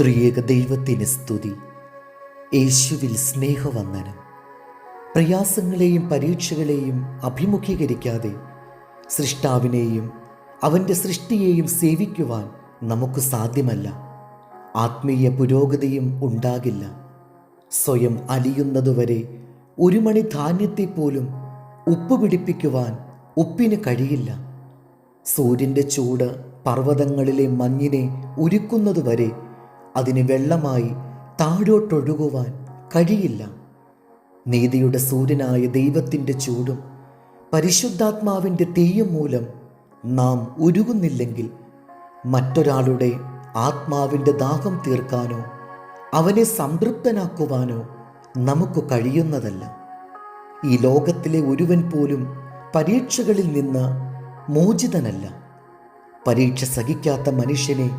ത്രിയേക ദൈവത്തിന് സ്തുതി. യേശുവിൽ സ്നേഹവന്ദനം. പ്രയാസങ്ങളെയും പരീക്ഷകളെയും അഭിമുഖീകരിക്കാതെ സൃഷ്ടാവിനെയും അവന്റെ സൃഷ്ടിയെയും സേവിക്കുവാൻ നമുക്ക് സാധ്യമല്ല. ആത്മീയ പുരോഗതിയും ഉണ്ടാകില്ല. സ്വയം അലിയുന്നതുവരെ ഒരു മണി ധാന്യത്തെപ്പോലും ഉപ്പ് പിടിപ്പിക്കുവാൻ ഉപ്പിന് കഴിയില്ല. സൂര്യന്റെ ചൂട് പർവതങ്ങളിലെ മഞ്ഞിനെ ഉരുക്കുന്നതുവരെ അതിന് വെള്ളമായി താഴോട്ടൊഴുകുവാൻ കഴിയില്ല. നീതിയുടെ സൂര്യനായ ദൈവത്തിന്റെ ചൂടും പരിശുദ്ധാത്മാവിന്റെ തീയും മൂലം നാം ഉരുകുന്നില്ലെങ്കിൽ മറ്റൊരാളുടെ ആത്മാവിന്റെ ദാഹം തീർക്കാനോ അവനെ സംതൃപ്തനാക്കുവാനോ നമുക്ക് കഴിയുന്നതല്ല. ഈ ലോകത്തിലെ ഒരുവൻ പോലും പരീക്ഷകളിൽ നിന്ന് മോചിതനല്ല. പരീക്ഷ സഹിക്കാത്ത മനുഷ്യനെ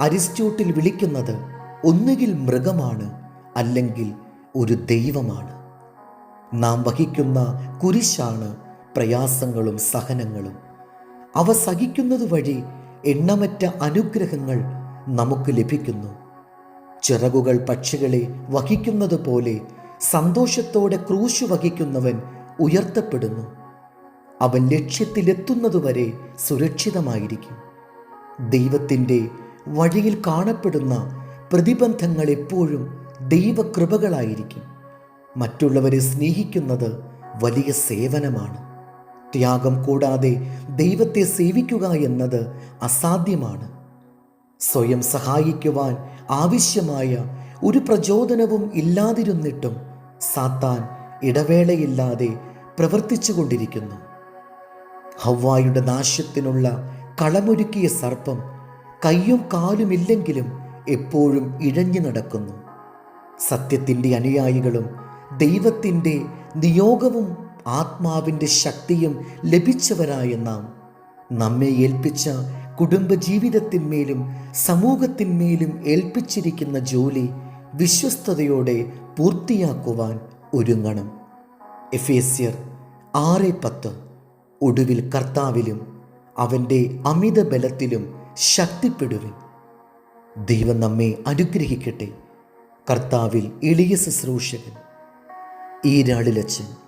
അരിസ്റ്റോട്ടിൽ വിളിക്കുന്നത് ഒന്നുകിൽ മൃഗമാണ് അല്ലെങ്കിൽ ഒരു ദൈവമാണ്. നാം വഹിക്കുന്ന കുരിശാണ് പ്രയാസങ്ങളും സഹനങ്ങളും. അവ സഹിക്കുന്നത് വഴി എണ്ണമറ്റ അനുഗ്രഹങ്ങൾ നമുക്ക് ലഭിക്കുന്നു. ചിറകുകൾ പക്ഷികളെ വഹിക്കുന്നത് പോലെ സന്തോഷത്തോടെ ക്രൂശു വഹിക്കുന്നവൻ ഉയർത്തപ്പെടുന്നു. അവൻ ലക്ഷ്യത്തിലെത്തുന്നതുവരെ സുരക്ഷിതമായിരിക്കും. ദൈവത്തിന്റെ വഴിയിൽ കാണപ്പെടുന്ന പ്രതിബന്ധങ്ങൾ എപ്പോഴും ദൈവകൃപകളായിരിക്കും. മറ്റുള്ളവരെ സ്നേഹിക്കുന്നത് വലിയ സേവനമാണ്. ത്യാഗം കൂടാതെ ദൈവത്തെ സേവിക്കുക എന്നത് അസാധ്യമാണ്. സ്വയം സഹായിക്കുവാൻ ആവശ്യമായ ഒരു പ്രചോദനവും ഇല്ലാതിരുന്നിട്ടും സാത്താൻ ഇടവേളയില്ലാതെ പ്രവർത്തിച്ചു കൊണ്ടിരിക്കുന്നു ഹവ്വായുടെ നാശത്തിനുള്ള കളമൊരുക്കിയ സർപ്പം കയ്യും കാലുമില്ലെങ്കിലും എപ്പോഴും ഇഴഞ്ഞു നടക്കുന്നു. സത്യത്തിന്റെ അനുയായികളും ദൈവത്തിന്റെ നിയോഗവും ആത്മാവിന്റെ ശക്തിയും ലഭിച്ചവരായ നാം. നമ്മെ ഏൽപ്പിച്ച കുടുംബജീവിതത്തിന്മേലും സമൂഹത്തിന്മേലും ഏൽപ്പിച്ചിരിക്കുന്ന ജോലി വിശ്വസ്തയോടെ പൂർത്തിയാക്കുവാൻ ഒരുങ്ങണം. എഫേസ്യർ ആറ് പത്ത്. ഒടുവിൽ കർത്താവിലും അവന്റെ അമിത ബലത്തിലും ശക്തിപ്പെടുവിൻ. ദൈവം നമ്മെ അനുഗ്രഹിക്കട്ടെ. കർത്താവിൽ എളിയ ശുശ്രൂഷകൻ ഈരാളിലച്ചൻ